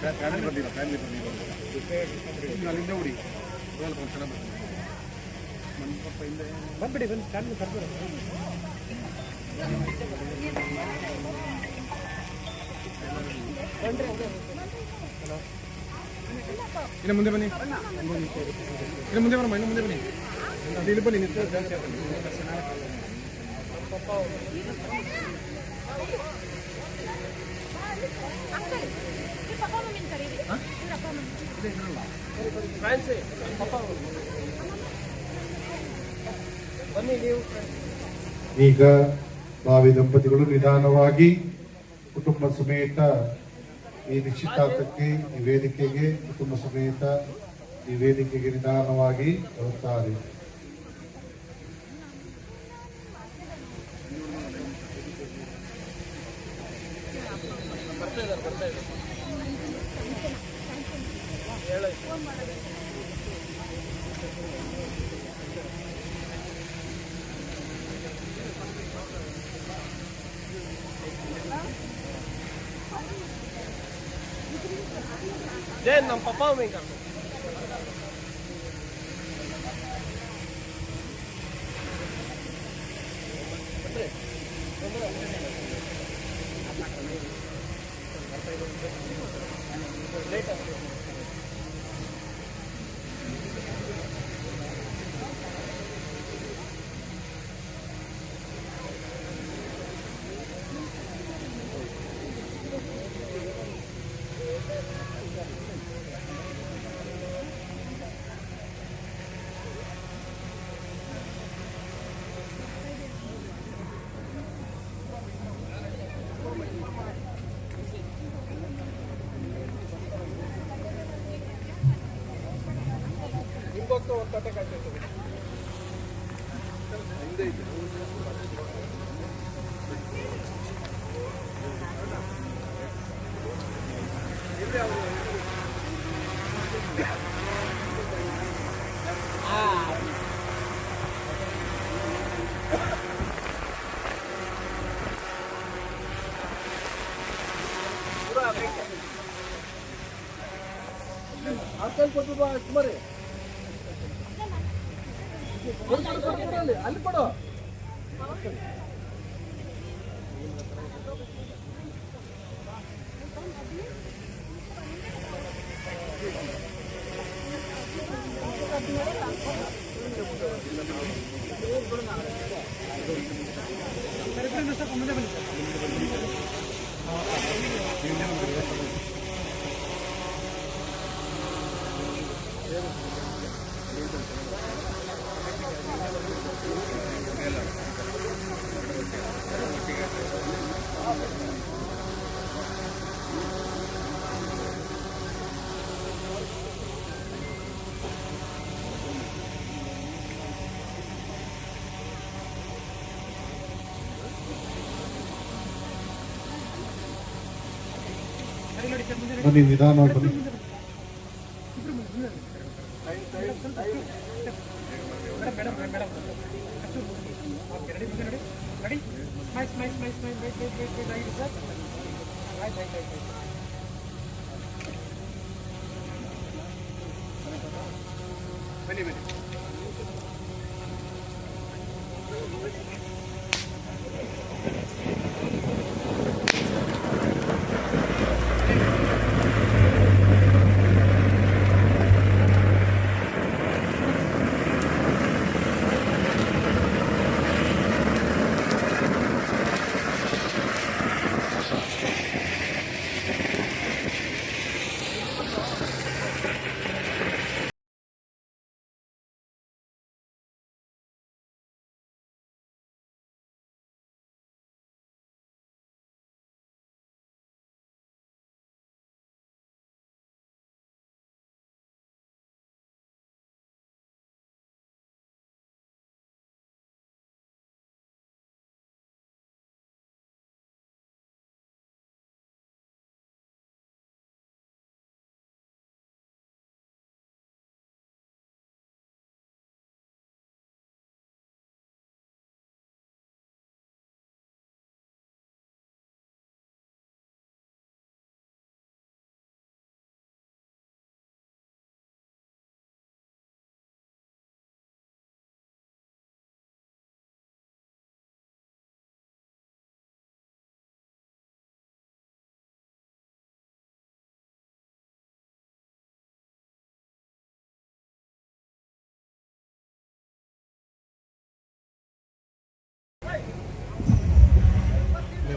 Family ಬಂದಿಲ್ಲ family ಬಂದಿಲ್ಲ ಈಗ ಅಲ್ಲಿಂದ ಹುಡಿ ರೋಲ್ ಫಂಕ್ಷನ್ ಬಂದ್ಬಿಡಿ ಬಂದು ಫ್ಯಾಮಿಲಿ ಕರ್ತಾರೆ ಇನ್ನು ಮುಂದೆ ಬನ್ನಿ ಇನ್ನು ಮುಂದೆ ಬರಮ್ಮ ಇನ್ನು ಮುಂದೆ ಬನ್ನಿ ಅದು ಇಲ್ಲಿ ಬನ್ನಿ ನಿಂತು ಜಾಸ್ತಿ ಆಗ್ತದೆ. ಈಗ ಭಾವಿ ದಂಪತಿಗಳು ನಿಧಾನವಾಗಿ ಕುಟುಂಬ ಸಮೇತ ಈ ನಿಶ್ಚಿತಾರ್ಥಕ್ಕೆ, ಈ ವೇದಿಕೆಗೆ ಕುಟುಂಬ ಸಮೇತ ಈ ವೇದಿಕೆಗೆ ನಿಧಾನವಾಗಿ ಬರುತ್ತಾರೆ. ಸುಮಾರಿ ಕೊಡು, ಕೊಡು, ಕೊಡು, ಕೊಡು ಅಲ್ಲಿ, ಅಲ್ಲಿ ಕೊಡು ಬನ್ನಿ Thank you. ನಿಧಾನವಾಗಿ ಬನ್ನಿ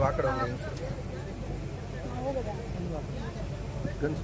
ನೀವು ಆ ಕಡೆ ಹೋಗಿ ಗನ್ಸ್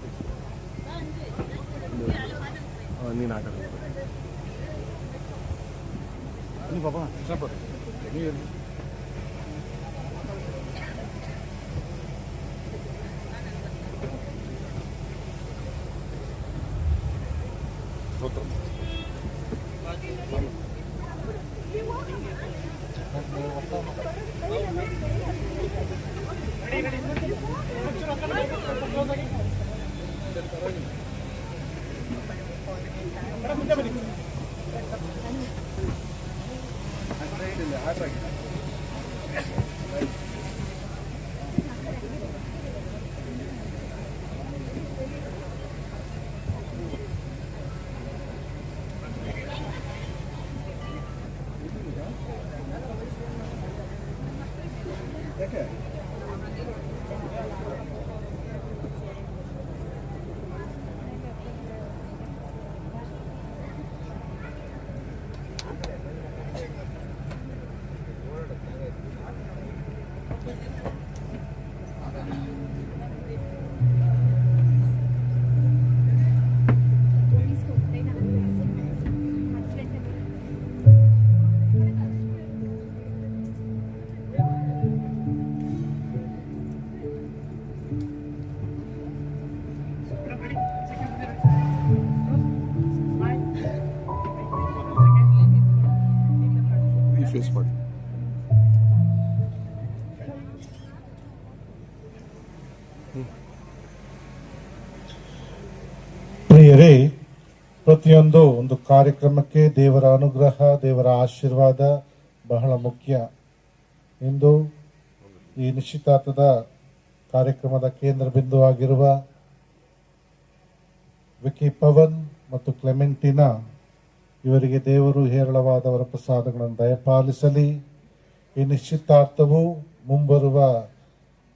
ಪ್ರಿಯರೇ ಪ್ರತಿಯೊಂದು ಒಂದು ಕಾರ್ಯಕ್ರಮಕ್ಕೆ ದೇವರ ಅನುಗ್ರಹ, ದೇವರ ಆಶೀರ್ವಾದ ಬಹಳ ಮುಖ್ಯ. ಇಂದು ಈ ನಿಶ್ಚಿತಾರ್ಥದ ಕಾರ್ಯಕ್ರಮದ ಕೇಂದ್ರ ಬಿಂದುವಾಗಿರುವ ವಿಕಿ ಪವನ್ ಮತ್ತು ಕ್ಲೆಮೆಂಟಿನಾ ಇವರಿಗೆ ದೇವರು ಹೇರಳವಾದ ವರಪ್ರಸಾದಗಳನ್ನು ದಯಪಾಲಿಸಲಿ. ಈ ನಿಶ್ಚಿತಾರ್ಥವು ಮುಂಬರುವ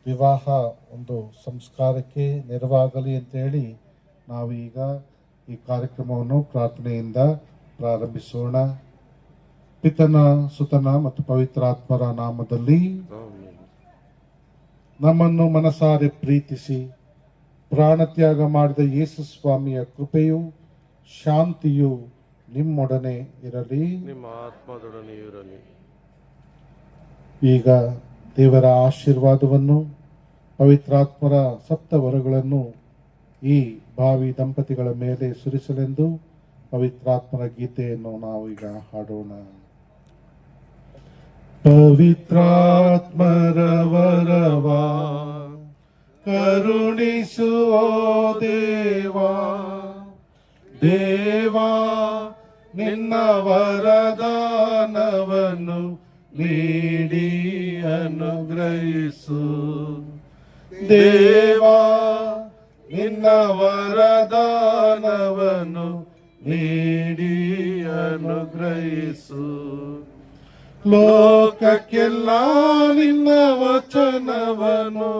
ವಿವಾಹ ಒಂದು ಸಂಸ್ಕಾರಕ್ಕೆ ನೆರವಾಗಲಿ ಅಂತ ಹೇಳಿ ನಾವು ಈಗ ಈ ಕಾರ್ಯಕ್ರಮವನ್ನು ಪ್ರಾರ್ಥನೆಯಿಂದ ಪ್ರಾರಂಭಿಸೋಣ. ಪಿತನ ಸುತನ ಮತ್ತು ಪವಿತ್ರಾತ್ಮರ ನಾಮದಲ್ಲಿ ನಮ್ಮನ್ನು ಮನಸಾರೆ ಪ್ರೀತಿಸಿ ಪ್ರಾಣತ್ಯಾಗ ಮಾಡಿದ ಯೇಸು ಸ್ವಾಮಿಯ ಕೃಪೆಯು ಶಾಂತಿಯು ನಿಮ್ಮೊಡನೆ ಇರಲಿ. ನಿಮ್ಮ ಆತ್ಮದೊಡನೆ ಇರಲಿ. ಈಗ ದೇವರ ಆಶೀರ್ವಾದವನ್ನು ಪವಿತ್ರಾತ್ಮರ ಸಪ್ತ ವರಗಳನ್ನು ಈ ಭಾವಿ ದಂಪತಿಗಳ ಮೇಲೆ ಸುರಿಸಲೆಂದು ಪವಿತ್ರಾತ್ಮರ ಗೀತೆಯನ್ನು ನಾವು ಈಗ ಹಾಡೋಣ. ಪವಿತ್ರಾತ್ಮರವರವಾ ಕರುಣಿಸುವ ದೇವಾ ದೇವಾ, ನಿನ್ನ ವರದಾನವನ್ನು ನೀಡಿ ಅನುಗ್ರಹಿಸು. ದೇವಾ ನಿನ್ನ ವರದಾನವನ್ನು ನೀಡಿ ಅನುಗ್ರಹಿಸು. ಲೋಕಕ್ಕೆಲ್ಲ ನಿನ್ನ ವಚನವನು,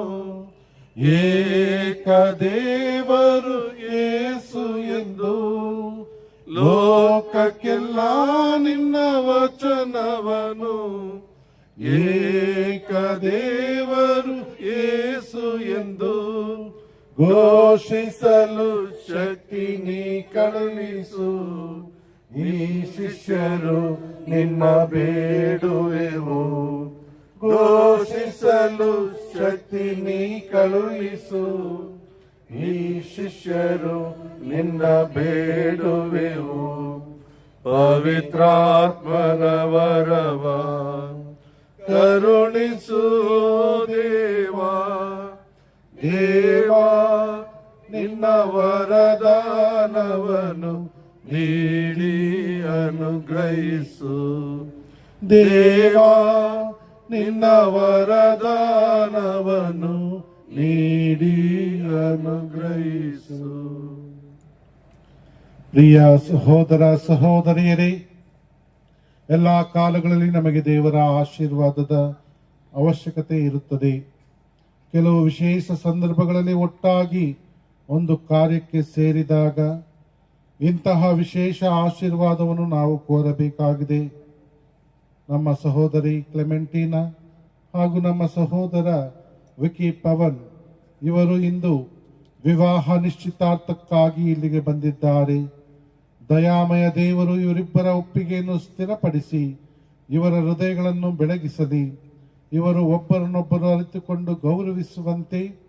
ಏಕ ದೇವರು ಏಸು ಎಂದು. ಲೋಕಕ್ಕೆಲ್ಲ ನಿನ್ನ ವಚನವನು, ಏಕ ದೇವರು ಏಸು ಎಂದು. ಘೋಷಿಸಲು ಶಕ್ತಿ ನೀ ಕಳುಹಿಸು ಈ ಶಿಷ್ಯರು ನಿನ್ನ ಬೇಡುವೆವು. ಘೋಷಿಸಲು ಶಕ್ತಿ ನೀ ಕಳುಹಿಸು ಈ ಶಿಷ್ಯರು ನಿನ್ನ ಬೇಡುವೆವು. ಪವಿತ್ರಾತ್ಮನ ವರವ ಕರುಣಿಸು ದೇವಾ. ದೇವಾ ನಿನ್ನ ವರದಾನವನು ನೀಡಿ ಅನುಗ್ರಹಿಸು. ದೇವಾ ನಿನ್ನ ವರದಾನವನು ನೀಡಿ ಅನುಗ್ರಹಿಸು. ಪ್ರಿಯ ಸಹೋದರ, ಸಹೋದರಿಯರೇ, ಎಲ್ಲ ಕಾಲಗಳಲ್ಲಿ ನಮಗೆ ದೇವರ ಆಶೀರ್ವಾದದ ಅವಶ್ಯಕತೆ ಇರುತ್ತದೆ. ಕೆಲವು ವಿಶೇಷ ಸಂದರ್ಭಗಳಲ್ಲಿ ಒಟ್ಟಾಗಿ ಒಂದು ಕಾರ್ಯಕ್ಕೆ ಸೇರಿದಾಗ ಇಂತಹ ವಿಶೇಷ ಆಶೀರ್ವಾದವನ್ನು ನಾವು ಕೋರಬೇಕಾಗಿದೆ. ನಮ್ಮ ಸಹೋದರಿ ಕ್ಲೆಮೆಂಟಿನಾ ಹಾಗೂ ನಮ್ಮ ಸಹೋದರ ವಿಕಿ ಪವನ್ ಇವರು ಇಂದು ವಿವಾಹ ನಿಶ್ಚಿತಾರ್ಥಕ್ಕಾಗಿ ಇಲ್ಲಿಗೆ ಬಂದಿದ್ದಾರೆ. ದಯಾಮಯ ದೇವರು ಇವರಿಬ್ಬರ ಒಪ್ಪಿಗೆಯನ್ನು ಸ್ಥಿರಪಡಿಸಿ ಇವರ ಹೃದಯಗಳನ್ನು ಬೆಳಗಿಸಲಿ. ಇವರು ಒಬ್ಬರನ್ನೊಬ್ಬರು ಅರಿತುಕೊಂಡು ಗೌರವಿಸುವಂತೆ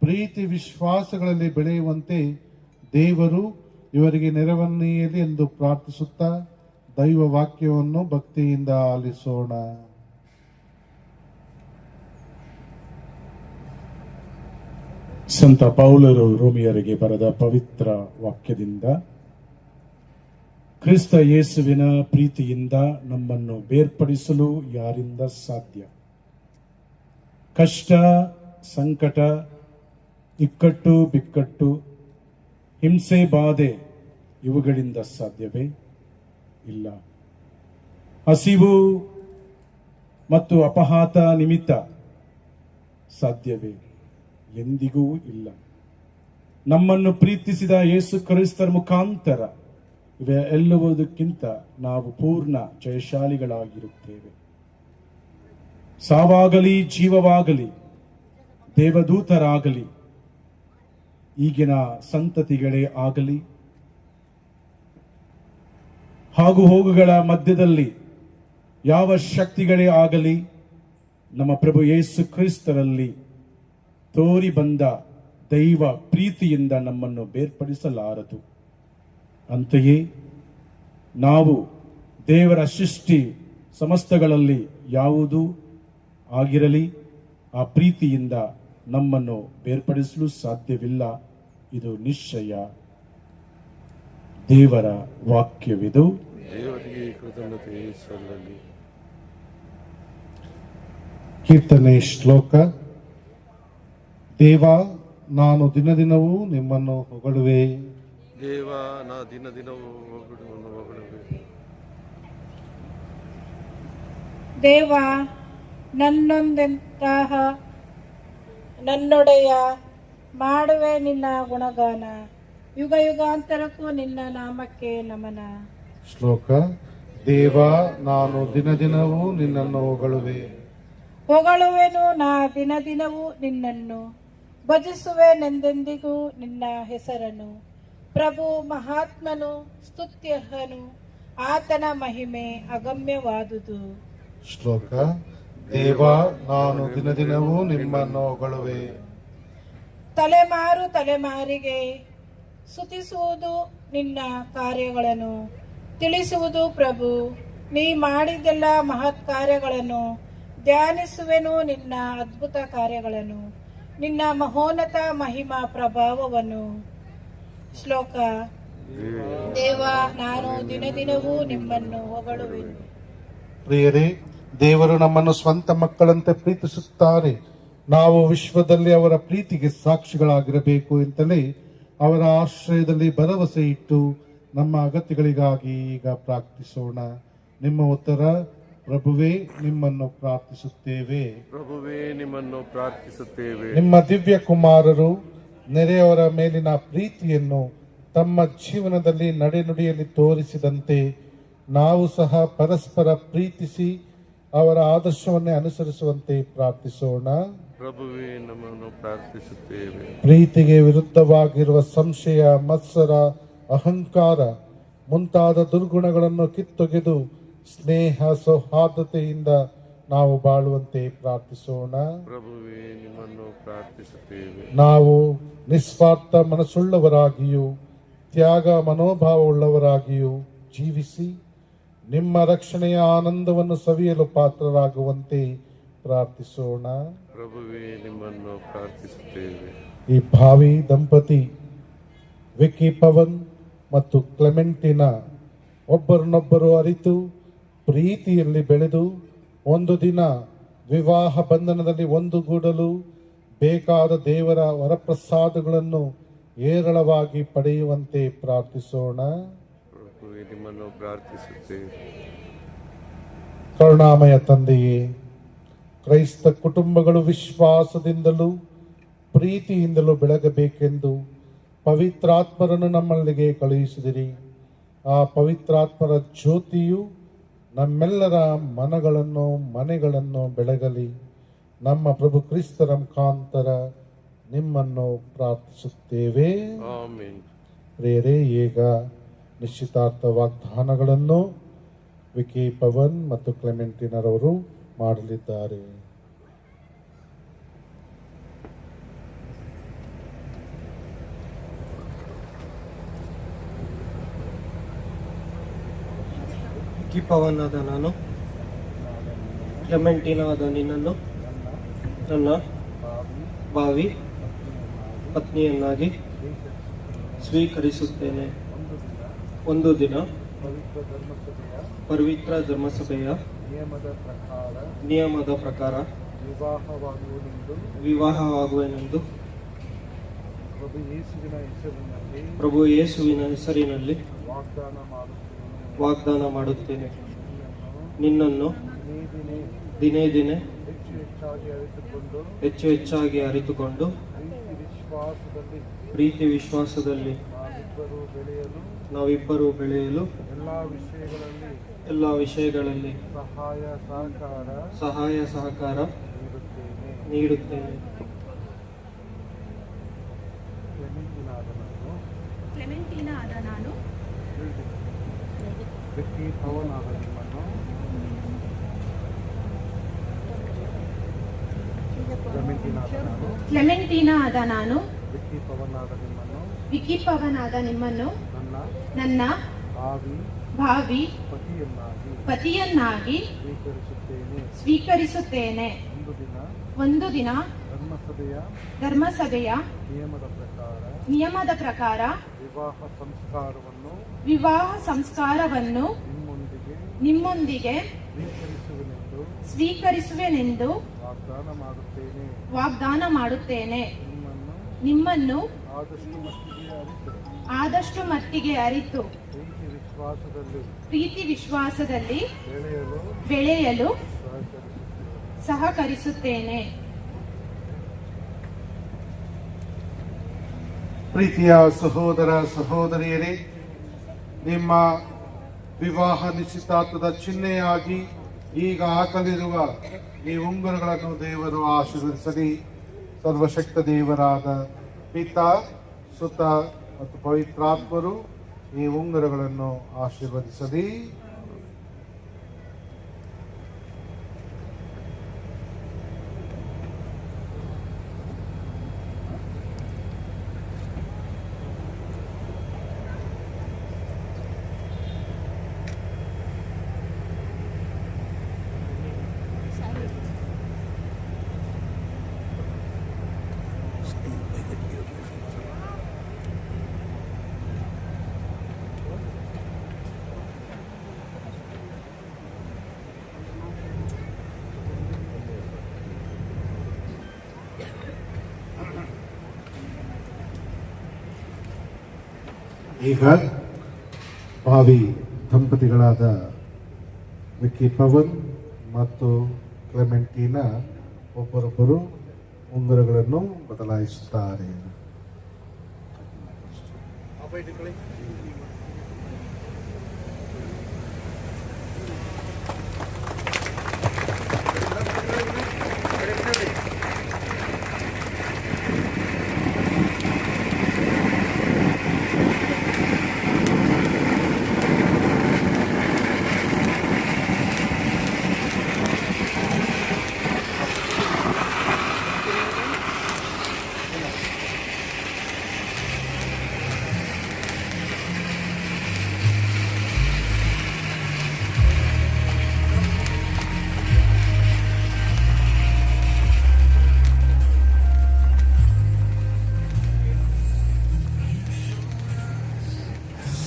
ಪ್ರೀತಿ ವಿಶ್ವಾಸಗಳಲ್ಲಿ ಬೆಳೆಯುವಂತೆ ದೇವರು ಇವರಿಗೆ ನೆರವನ್ನೇಲಿ ಎಂದು ಪ್ರಾರ್ಥಿಸುತ್ತಾ ದೈವ ವಾಕ್ಯವನ್ನು ಭಕ್ತಿಯಿಂದ ಆಲಿಸೋಣ. ಸಂತ ಪೌಲರು ರೋಮಿಯರಿಗೆ ಬರೆದ ಪವಿತ್ರ ವಾಕ್ಯದಿಂದ, ಕ್ರಿಸ್ತ ಯೇಸುವಿನ ಪ್ರೀತಿಯಿಂದ ನಮ್ಮನ್ನು ಬೇರ್ಪಡಿಸಲು ಯಾರಿಂದ ಸಾಧ್ಯ? ಕಷ್ಟ, ಸಂಕಟ ಇಕ್ಕಟ್ಟು ಬಿಕ್ಕಟ್ಟು, ಹಿಂಸೆ ಬಾಧೆ ಇವುಗಳಿಂದ ಸಾಧ್ಯವೇ ಇಲ್ಲ. ಹಸಿವು ಮತ್ತು ಅಪಘಾತ ನಿಮಿತ್ತ ಸಾಧ್ಯವೇ ಎಂದಿಗೂ ಇಲ್ಲ. ನಮ್ಮನ್ನು ಪ್ರೀತಿಸಿದ ಯೇಸು ಕ್ರೈಸ್ತರ ಮುಖಾಂತರ ಇವೆ ಎಲ್ಲವುದಕ್ಕಿಂತ ನಾವು ಪೂರ್ಣ ಜಯಶಾಲಿಗಳಾಗಿರುತ್ತೇವೆ. ಸಾವಾಗಲಿ, ಜೀವವಾಗಲಿ, ದೇವದೂತರಾಗಲಿ ಈಗಿನ ಸಂತತಿಗಳೇ ಆಗಲಿ, ಹಾಗೂ ಹೋಗುಗಳ ಮಧ್ಯದಲ್ಲಿ ಯಾವ ಶಕ್ತಿಗಳೇ ಆಗಲಿ, ನಮ್ಮ ಪ್ರಭು ಯೇಸು ಕ್ರಿಸ್ತರಲ್ಲಿ ತೋರಿ ಬಂದ ದೈವ ಪ್ರೀತಿಯಿಂದ ನಮ್ಮನ್ನು ಬೇರ್ಪಡಿಸಲಾರದು. ಅಂತೆಯೇ ನಾವು ದೇವರ ಸೃಷ್ಟಿ ಸಮಸ್ತಗಳಲ್ಲಿ ಯಾವುದು ಆಗಿರಲಿ, ಆ ಪ್ರೀತಿಯಿಂದ ನಮ್ಮನ್ನು ಬೇರ್ಪಡಿಸಲು ಸಾಧ್ಯವಿಲ್ಲ. ಇದು ನಿಶ್ಚಯ. ದೇವರ ವಾಕ್ಯವಿದು. ದೇವರಿಗೆ ಕೃತಜ್ಞತೆ ಸಲ್ಲಲಿ ಕೀರ್ತನೆ ಶ್ಲೋಕ. ದೇವ ನಾನು ದಿನ ದಿನವೂ ನಿಮ್ಮನ್ನು ಹೊಗಳುವೆ. ದೇವ ನಾ ದಿನ ದಿನವೂ ಹೊಗಳುವನ್ನು ಹೊಗಳುವೆ. ದೇವ ನನ್ನೊಂದಂತಹ ನನ್ನೊಡೆಯ ಮಾಡುವೆ ನಿನ್ನ ಗುಣಗಾನ. ಯುಗ ಯುಗಾಂತರಕ್ಕೂ ನಿನ್ನ ನಾಮಕ್ಕೆ ನಮನ. ಶ್ಲೋಕ ದೇವ ನಾನು ದಿನ ದಿನವೂ ನಿನ್ನನ್ನು ಹೊಗಳುವೆ. ಹೊಗಳುವೆನು ನಾ ದಿನ ದಿನವೂ ನಿನ್ನನ್ನು. ಭಜಿಸುವೆನೆಂದೆಂದಿಗೂ ನಿನ್ನ ಹೆಸರನ್ನು. ಪ್ರಭು ಮಹಾತ್ಮನು ಸ್ತುತ್ಯರ್ಹನು. ಆತನ ಮಹಿಮೆ ಅಗಮ್ಯವಾದುದು. ಶ್ಲೋಕ ದೇವ ನಾನು ದಿನ ದಿನವೂ ನಿಮ್ಮನ್ನು ಹೊಗಳುವೆ. ತಲೆಮಾರು ತಲೆಮಾರಿಗೆ ಸುತಿಸುವುದು ನಿನ್ನ ಕಾರ್ಯಗಳನ್ನು. ತಿಳಿಸುವುದು ಪ್ರಭು ನೀ ಮಾಡಿದೆಲ್ಲ ಮಹತ್ ಕಾರ್ಯಗಳನ್ನು. ಧ್ಯಾನಿಸುವೆನು ನಿನ್ನ ಅದ್ಭುತ ಕಾರ್ಯಗಳನ್ನು. ನಿನ್ನ ಮಹೋನ್ನತ ಮಹಿಮಾ ಪ್ರಭಾವವನ್ನು. ಶ್ಲೋಕ. ದೇವ ನಾನು ದಿನ ದಿನವೂ ನಿಮ್ಮನ್ನು ಹೊಗಳುವೆನು. ಪ್ರಿಯರೇ ದೇವರು ನಮ್ಮನ್ನು ಸ್ವಂತ ಮಕ್ಕಳಂತೆ ಪ್ರೀತಿಸುತ್ತಾರೆ. ನಾವು ವಿಶ್ವದಲ್ಲಿ ಅವರ ಪ್ರೀತಿಗೆ ಸಾಕ್ಷಿಗಳಾಗಿರಬೇಕು ಅಂತಲೇ ಅವರ ಆಶ್ರಯದಲ್ಲಿ ಭರವಸೆ ಇಟ್ಟು ನಮ್ಮ ಅಗತ್ಯಗಳಿಗಾಗಿ ಈಗ ಪ್ರಾರ್ಥಿಸೋಣ. ನಿಮ್ಮ ಉತ್ತರ ಪ್ರಭುವೇ ನಿಮ್ಮನ್ನು ಪ್ರಾರ್ಥಿಸುತ್ತೇವೆ. ಪ್ರಭುವೇ ನಿಮ್ಮನ್ನು ಪ್ರಾರ್ಥಿಸುತ್ತೇವೆ. ನಿಮ್ಮ ದಿವ್ಯ ಕುಮಾರರು ನೆರೆಯವರ ಮೇಲಿನ ಪ್ರೀತಿಯನ್ನು ತಮ್ಮ ಜೀವನದಲ್ಲಿ ನಡೆನುಡಿಯಲ್ಲಿ ತೋರಿಸಿದಂತೆ ನಾವು ಸಹ ಪರಸ್ಪರ ಪ್ರೀತಿಸಿ ಅವರ ಆದರ್ಶವನ್ನೇ ಅನುಸರಿಸುವಂತೆ ಪ್ರಾರ್ಥಿಸೋಣ. ಪ್ರಭುವೇ ನಮ್ಮನ್ನು ಪ್ರಾರ್ಥಿಸುತ್ತೇವೆ. ಪ್ರೀತಿಗೆ ವಿರುದ್ಧವಾಗಿರುವ ಸಂಶಯ ಮತ್ಸರ ಅಹಂಕಾರ ಮುಂತಾದ ದುರ್ಗುಣಗಳನ್ನು ಕಿತ್ತೊಗೆದು ಸ್ನೇಹ ಸೌಹಾರ್ದತೆಯಿಂದ ನಾವು ಬಾಳುವಂತೆ ಪ್ರಾರ್ಥಿಸೋಣ. ಪ್ರಭುವೇ ನಿಮ್ಮನ್ನು ಪ್ರಾರ್ಥಿಸುತ್ತೇವೆ. ನಾವು ನಿಸ್ವಾರ್ಥ ಮನಸ್ಸುಳ್ಳವರಾಗಿಯೂ ತ್ಯಾಗ ಮನೋಭಾವವುಳ್ಳವರಾಗಿಯೂ ಜೀವಿಸಿ ನಿಮ್ಮ ರಕ್ಷಣೆಯ ಆನಂದವನ್ನು ಸವಿಯಲು ಪಾತ್ರರಾಗುವಂತೆ ಪ್ರಾರ್ಥಿಸೋಣ. ಪ್ರಭುವೇ ನಿಮ್ಮನ್ನು ಪ್ರಾರ್ಥಿಸುತ್ತೇವೆ. ಈ ಭಾವಿ ದಂಪತಿ ವಿಕಿ ಪವನ್ ಮತ್ತು ಕ್ಲೆಮೆಂಟಿನ ಒಬ್ಬರನ್ನೊಬ್ಬರು ಅರಿತು ಪ್ರೀತಿಯಲ್ಲಿ ಬೆಳೆದು ಒಂದು ದಿನ ವಿವಾಹ ಬಂಧನದಲ್ಲಿ ಒಂದುಗೂಡಲು ಬೇಕಾದ ದೇವರ ವರಪ್ರಸಾದಗಳನ್ನು ಏರಳವಾಗಿ ಪಡೆಯುವಂತೆ ಪ್ರಾರ್ಥಿಸೋಣ. ನಿಮ್ಮನ್ನು ಪ್ರಾರ್ಥಿಸುತ್ತೇವೆ. ಕರುಣಾಮಯ ತಂದೆಯೇ ಕ್ರೈಸ್ತ ಕುಟುಂಬಗಳು ವಿಶ್ವಾಸದಿಂದಲೂ ಪ್ರೀತಿಯಿಂದಲೂ ಬೆಳಗಬೇಕೆಂದು ಪವಿತ್ರಾತ್ಮರನ್ನು ನಮ್ಮಲ್ಲಿಗೆ ಕಳುಹಿಸಿದಿರಿ. ಆ ಪವಿತ್ರಾತ್ಮರ ಜ್ಯೋತಿಯು ನಮ್ಮೆಲ್ಲರ ಮನಗಳನ್ನು ಮನೆಗಳನ್ನು ಬೆಳಗಲಿ. ನಮ್ಮ ಪ್ರಭು ಕ್ರಿಸ್ತರ ಮುಖಾಂತರ ನಿಮ್ಮನ್ನು ಪ್ರಾರ್ಥಿಸುತ್ತೇವೆ. ಪ್ರೇರೇ ಪ್ರೇರೆ ಈಗ ನಿಶ್ಚಿತಾರ್ಥ ವಾಗ್ದಾನಗಳನ್ನು ವಿಕಿ ಪವನ್ ಮತ್ತು ಕ್ಲೆಮೆಂಟಿನರವರು ಮಾಡಲಿದ್ದಾರೆ. ಪವನ್ ಆದ ನಾನು ಕ್ಲೆಮೆಂಟಿನಾದ ನಿನ್ನನ್ನು, ನನ್ನ ಭಾವಿ ಪತ್ನಿಯನ್ನಾಗಿ ಸ್ವೀಕರಿಸುತ್ತೇನೆ. ಒಂದು ದಿನ. ಪವಿತ್ರ ಧರ್ಮಸಭೆಯ ನಿಯಮದ ಪ್ರಕಾರ ನಿಯಮದ ಪ್ರಕಾರ ವಿವಾಹವಾಗುವುದೆಂದು ವಿವಾಹವಾಗುವೆನೆಂದು ಪ್ರಭು ಯೇಸುವಿನ ಹೆಸರಿನಲ್ಲಿ ಪ್ರಭು ಯೇಸುವಿನ ಹೆಸರಿನಲ್ಲಿ ವಾಗ್ದಾನ ಮಾಡುತ್ತೇನೆ. ವಾಗ್ದಾನ ಮಾಡುತ್ತೇನೆ ನಿನ್ನನ್ನು ದಿನೇ ದಿನೇ ದಿನೇ ದಿನೇ ಹೆಚ್ಚು ಹೆಚ್ಚಾಗಿ ಅರಿತುಕೊಂಡು ಹೆಚ್ಚು ಹೆಚ್ಚಾಗಿ ಅರಿತುಕೊಂಡು ಪ್ರೀತಿ ವಿಶ್ವಾಸದಲ್ಲಿ ಪ್ರೀತಿ ವಿಶ್ವಾಸದಲ್ಲಿ ನಾವಿಬ್ಬರು ಬೆಳೆಯಲು ನಾವಿಬ್ಬರು ಬೆಳೆಯಲು ಎಲ್ಲ ವಿಷಯಗಳಲ್ಲಿ ಎಲ್ಲ ವಿಷಯಗಳಲ್ಲಿ ಸಹಾಯ ಸಹಕಾರ ಸಹಾಯ ಸಹಕಾರ ನೀಡುತ್ತೇನೆ. ನೀಡುತ್ತೇನೆ. ಕ್ಲೆಮೆಂಟಿನಾದ ನಾನು ಕ್ಲೆಮೆಂಟಿನ ಆದ ನಾನು ವ್ಯಕ್ತಿ ಪವನಾದ ನಿಮ್ಮನ್ನು ಕ್ಲೆಮೆಂಟಿನಾದ ನಾನು ಕ್ಲೆಮೆಂಟಿನ ಆದ ನಾನು? ವಿಕಿ ನಿಮ್ಮನ್ನು. ವಿಕಿಪವನಾದ ನಿಮ್ಮನ್ನು? ನನ್ನ ಭಾವಿ ಪತಿಯನ್ನಾಗಿ ಸ್ವೀಕರಿಸುತ್ತೇನೆ. ಒಂದು ದಿನ ಧರ್ಮಸಭೆಯ ನಿಯಮದ ಪ್ರಕಾರ ನಿಯಮದ ಪ್ರಕಾರ ವಿವಾಹ ಸಂಸ್ಕಾರವನ್ನು ವಿವಾಹ ಸಂಸ್ಕಾರವನ್ನು ನಿಮ್ಮೊಂದಿಗೆ ಸ್ವೀಕರಿಸುವೆನೆಂದು ವಾಗ್ದಾನ ಮಾಡುತ್ತೇನೆ. ವಾಗ್ದಾನ ಮಾಡುತ್ತೇನೆ. ನಿಮ್ಮನ್ನು ನಿಮ್ಮನ್ನು ಆದಷ್ಟು ಮಟ್ಟಿಗೆ ಅರಿತು. ಆದಷ್ಟು ಮಟ್ಟಿಗೆ ಅರಿತು. ಪ್ರೀತಿ ವಿಶ್ವಾಸದಲ್ಲಿ ಪ್ರೀತಿ ವಿಶ್ವಾಸದಲ್ಲಿ ಬೆಳೆಯಲು ಬೆಳೆಯಲು ಸಹಕರಿಸುತ್ತೇನೆ. ಸಹಕರಿಸುತ್ತೇನೆ. ಪ್ರೀತಿಯ ಸಹೋದರ ಸಹೋದರಿಯರೇ ನಿಮ್ಮ ವಿವಾಹ ನಿಶ್ಚಿತಾರ್ಥದ ಚಿಹ್ನೆಯಾಗಿ ಈಗ ಹಾಕಲಿರುವ ಈ ಉಂಗುರಗಳನ್ನು ದೇವರು ಆಶೀರ್ವದಿಸಲಿ. ಸರ್ವಶಕ್ತ ದೇವರಾದ ಪಿತ, ಸುತ ಮತ್ತು ಪವಿತ್ರಾತ್ಮರು ಈ ಉಂಗುರಗಳನ್ನು ಆಶೀರ್ವದಿಸಲಿ. ಈಗ ಭಾವಿ ದಂಪತಿಗಳಾದ ವಿಕ್ಕಿ ಪವನ್ ಮತ್ತು ಕ್ಲೆಮೆಂಟಿನ ಒಬ್ಬರೊಬ್ಬರು ಉಂಗುರಗಳನ್ನು ಬದಲಾಯಿಸುತ್ತಾರೆ.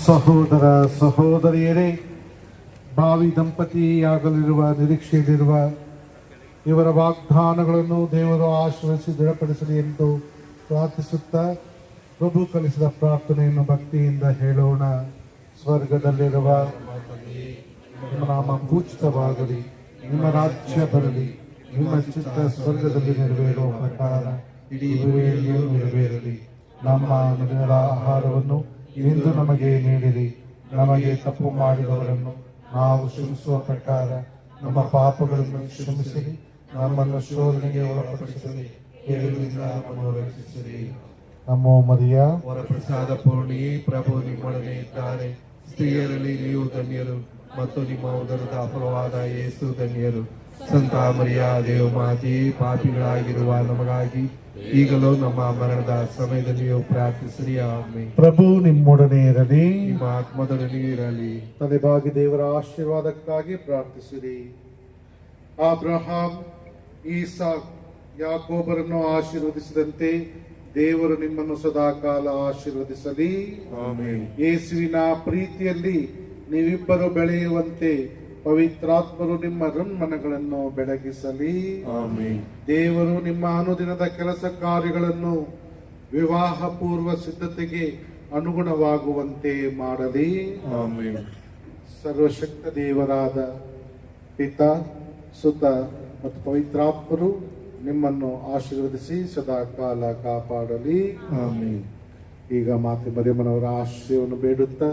ಸಹೋದರ ಸಹೋದರಿಯರೇ ಭಾವಿ ದಂಪತಿಯಾಗಲಿರುವ, ನಿರೀಕ್ಷೆಯಲ್ಲಿರುವ ಇವರ ವಾಗ್ದಾನಗಳನ್ನು ದೇವರು ಆಶ್ರಯಿಸಿ ದೃಢಪಡಿಸಲಿ ಎಂದು ಪ್ರಾರ್ಥಿಸುತ್ತಾ ಪ್ರಭು ಕಲಿಸಿದ ಪ್ರಾರ್ಥನೆಯನ್ನು ಭಕ್ತಿಯಿಂದ ಹೇಳೋಣ. ಸ್ವರ್ಗದಲ್ಲಿರುವ ನಿಮ್ಮ ನಾಮ ಪೂಜಿತವಾಗಲಿ, ನಿಮ್ಮ ರಾಜ್ಯ ಬರಲಿ, ನಿಮ್ಮ ಚಿತ್ತ ಸ್ವರ್ಗದಲ್ಲಿ ನೆರವೇರುವ ಪ್ರಕಾರ ಇಡೀ ನೆರವೇರಲಿ. ನಮ್ಮ ಆಹಾರವನ್ನು ಇಂದು ನಮಗೆ ನೀಡಿರಿ. ನಮಗೆ ತಪ್ಪು ಮಾಡಿದವರನ್ನು ನಾವು ಶ್ರಮಿಸುವ ಪ್ರಕಾರ ನಮ್ಮ ಪಾಪಗಳನ್ನು ಕ್ಷಮಿಸಿರಿ. ನಮ್ಮನ್ನು ಶೋಧನೆಗೆ ಒಳಪಡಿಸಿರಿ. ರಕ್ಷಿಸಿರಿ? ನಮೋ ಮರಿಯ. ವರಪ್ರಸಾದ ಪೂರ್ಣಿ ಪ್ರಭು ನಿಮ್ಮೊಡನೆ ಇದ್ದಾರೆ. ಸ್ತ್ರೀಯರಲ್ಲಿ ನೀವು ಧನ್ಯರು ಮತ್ತು ನಿಮ್ಮ ಉದರದ ಫಲವಾದ ಯೇಸು ಧನ್ಯರು. ಸಂತ ಮರಿಯ ದೇವ ಮಾತಿ ಪಾಪಿಗಳಾಗಿರುವ ನಮಗಾಗಿ ಈಗಲೂ ನಮ್ಮ ಮರಣದ ಸಮಯದಲ್ಲಿಯೂ ಪ್ರಾರ್ಥಿಸಿರಿ ಆಮೇಲೆ ಪ್ರಭು ನಿಮ್ಮೊಡನೆ ಇರಲಿ. ನಿಮ್ಮ ಆತ್ಮದೊಡನೆ ಇರಲಿ. ತಲೆಬಾಗಿ ದೇವರ ಆಶೀರ್ವಾದಕ್ಕಾಗಿ ಪ್ರಾರ್ಥಿಸಿರಿ. ಅಬ್ರಹಾಂ ಈಸಾ ಯಾಕೋಬರನ್ನು ಆಶೀರ್ವದಿಸಿದಂತೆ ದೇವರು ನಿಮ್ಮನ್ನು ಸದಾಕಾಲ ಆಶೀರ್ವದಿಸಲಿ. ಆಮೇಲೆ ಯೇಸುವಿನ ಪ್ರೀತಿಯಲ್ಲಿ ನೀವಿಬ್ಬರು ಬೆಳೆಯುವಂತೆ ಪವಿತ್ರಾತ್ಮರು ನಿಮ್ಮ ಋನ್ಮನಗಳನ್ನು ಬೆಳಗಿಸಲಿ. ದೇವರು ನಿಮ್ಮ ಅನುದಿನದ ಕೆಲಸ ಕಾರ್ಯಗಳನ್ನು ವಿವಾಹ ಪೂರ್ವ ಸಿದ್ಧತೆಗೆ ಅನುಗುಣವಾಗುವಂತೆ ಮಾಡಲಿ. ಸರ್ವಶಕ್ತ ದೇವರಾದ ಪಿತ ಸುತ ಮತ್ತು ಪವಿತ್ರಾತ್ಮರು ನಿಮ್ಮನ್ನು ಆಶೀರ್ವದಿಸಿ ಸದಾ ಕಾಲ ಕಾಪಾಡಲಿ. ಈಗ ಮಾತೆ ಮರಿಯಮ್ಮನವರ ಆಶ್ರಯವನ್ನು ಬೇಡುತ್ತಾ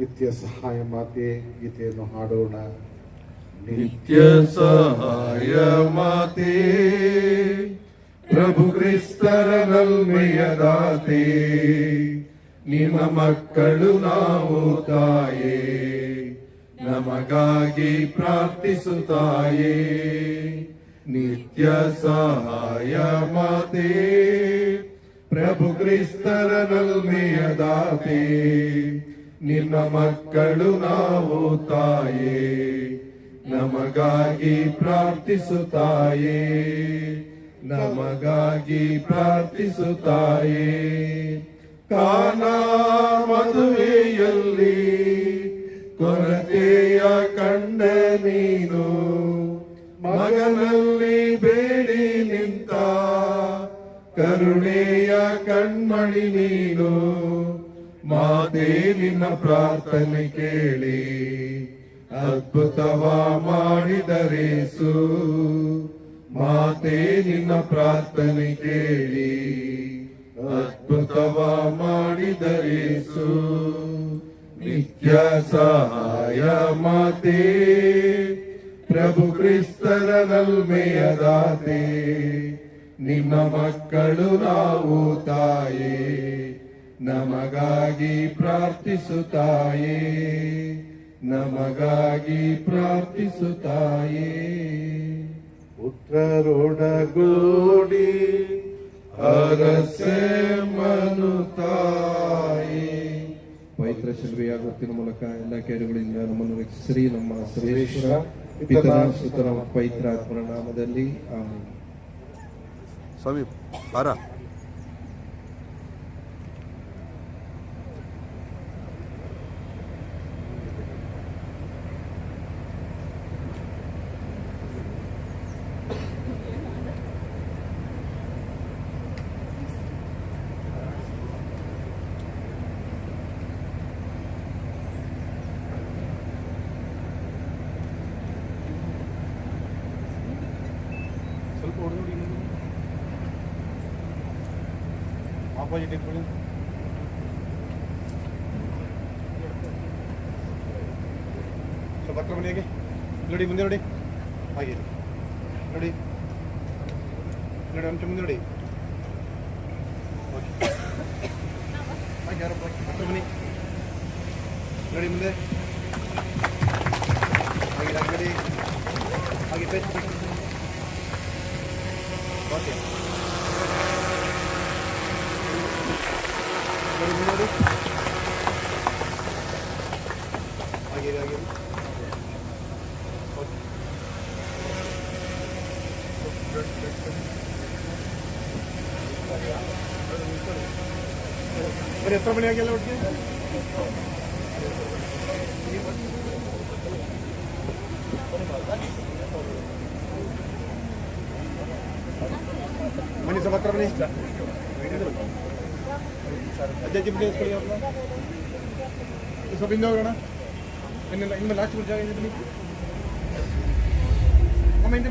ನಿತ್ಯ ಸಹಾಯ ಮಾತೆ ಗೀತೆಯನ್ನು ಹಾಡೋಣ. ನಿತ್ಯ ಸಹಾಯ ಮಾತೆ ಪ್ರಭು ಕ್ರಿಸ್ತರ ನಲ್ಮೆಯ ದಾತೆ, ನಿಮ್ಮ ಮಕ್ಕಳು ನಾವು ತಾಯೇ, ನಮಗಾಗಿ ಪ್ರಾರ್ಥಿಸುತ್ತಾಯೇ. ನಿತ್ಯ ಸಹಾಯ ಮಾತೆ ಪ್ರಭು ಕ್ರಿಸ್ತರ ನಲ್ಮೆಯ ದಾತೆ ನಿನ್ನ ಮಕ್ಕಳು ನಾವು ತಾಯೇ, ನಮಗಾಗಿ ಪ್ರಾರ್ಥಿಸುತ್ತಾಯೇ ನಮಗಾಗಿ ಪ್ರಾರ್ಥಿಸುತ್ತಾಯೇ. ಕಾನ ಮದುವೆಯಲ್ಲಿ ಕೊರತೆಯ ಕಂಡ ನೀನು, ಮಗನಲ್ಲಿ ಬೇಡಿ ನಿಂತ ಕರುಣೆಯ ಕಣ್ಮಣಿ ನೀನು. ಮಾತೆ ನಿನ್ನ ಪ್ರಾರ್ಥನೆ ಕೇಳಿ, ಅದ್ಭುತವ ಮಾಡಿದರೇಸು ಮಾತೆ ನಿನ್ನ ಪ್ರಾರ್ಥನೆ ಕೇಳಿ, ಅದ್ಭುತವ ಮಾಡಿದರೇಸು ನಿತ್ಯ ಸಹಾಯ ಮಾತೇ, ಪ್ರಭು ಕ್ರಿಸ್ತರ ನಲ್ಮೆಯ ದಾತೆ. ನಿನ್ನ ಮಕ್ಕಳು ನಾವು ತಾಯೇ. ನಮಗಾಗಿ ಪ್ರಾರ್ಥಿಸುತ್ತಾಯೇ ನಮಗಾಗಿ ಪ್ರಾರ್ಥಿಸುತ್ತಾಯೇ. ಪುತ್ರರೊಡಗೂಡಿ ಅರಸೆ ಮನುತಾಯೇ ಪವಿತ್ರ ಶಿಲ್ವೆಯ ಗೊತ್ತಿನ ಮೂಲಕ ಎಲ್ಲ ಕೇಡುಗಳಿಂದ ನಮ್ಮನ್ನು ರಕ್ಷಿಸಿರಿ. ನಮ್ಮ ಸರ್ವೇಶ್ವರ ಪಿತನ ಸುತನ ಪವಿತ್ರ ಆತ್ಮನ ನಾಮದಲ್ಲಿ ಆಮೇಲೆ ಸ್ವಾಮಿ ಆಪೋಸಿಟ್ ಇಟ್ಕೊಳ್ಳಿ ಸ್ವಲ್ಪ ಹತ್ರ ಬನ್ನಿ ಹಾಗೆ ನೋಡಿ ಮುಂದೆ ನೋಡಿ ಹಾಗೆ ನೋಡಿ ನೋಡಿ ಒಂದು ಮುಂದೆ ನೋಡಿ ಓಕೆ ಹಾಗೆ ಯಾರಪ್ಪ ಹತ್ರ ಬನ್ನಿ ನೋಡಿ ಮುಂದೆ ಹಾಗೆ ಹಾಗೆ ನೋಡಿ ಹಾಗೆ ಪೇಸ್ಟ್ ಓಕೆ ഒരു എത്ര മണിയാക്കിയല്ലോ മണി സഭ എത്ര മണി? അജയ് പിന്നെ സഭ ഇന്നോടാണ് പിന്നെ ഇന്ന് ലാസ്റ്റ് വിളിച്ചാൽ കഴിഞ്ഞിട്ട് അമ്മ എന്റെ